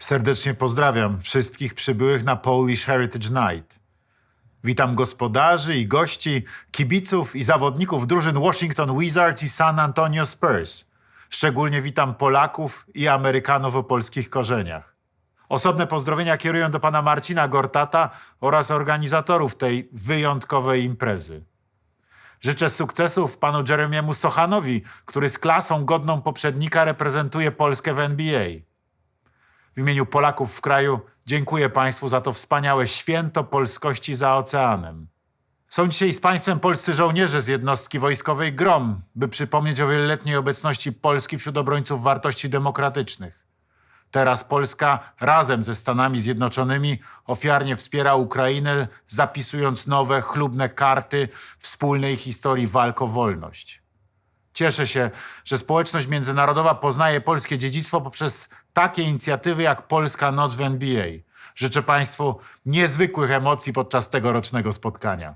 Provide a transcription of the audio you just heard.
Serdecznie pozdrawiam wszystkich przybyłych na Polish Heritage Night. Witam gospodarzy i gości, kibiców i zawodników drużyn Washington Wizards i San Antonio Spurs. Szczególnie witam Polaków i Amerykanów o polskich korzeniach. Osobne pozdrowienia kieruję do pana Marcina Gortata oraz organizatorów tej wyjątkowej imprezy. Życzę sukcesów panu Jeremiemu Sochanowi, który z klasą godną poprzednika reprezentuje Polskę w NBA. W imieniu Polaków w kraju dziękuję Państwu za to wspaniałe święto polskości za oceanem. Są dzisiaj z Państwem polscy żołnierze z jednostki wojskowej GROM, by przypomnieć o wieloletniej obecności Polski wśród obrońców wartości demokratycznych. Teraz Polska razem ze Stanami Zjednoczonymi ofiarnie wspiera Ukrainę, zapisując nowe, chlubne karty wspólnej historii walk o wolność. Cieszę się, że społeczność międzynarodowa poznaje polskie dziedzictwo poprzez takie inicjatywy jak Polska Noc w NBA. Życzę Państwu niezwykłych emocji podczas tegorocznego spotkania.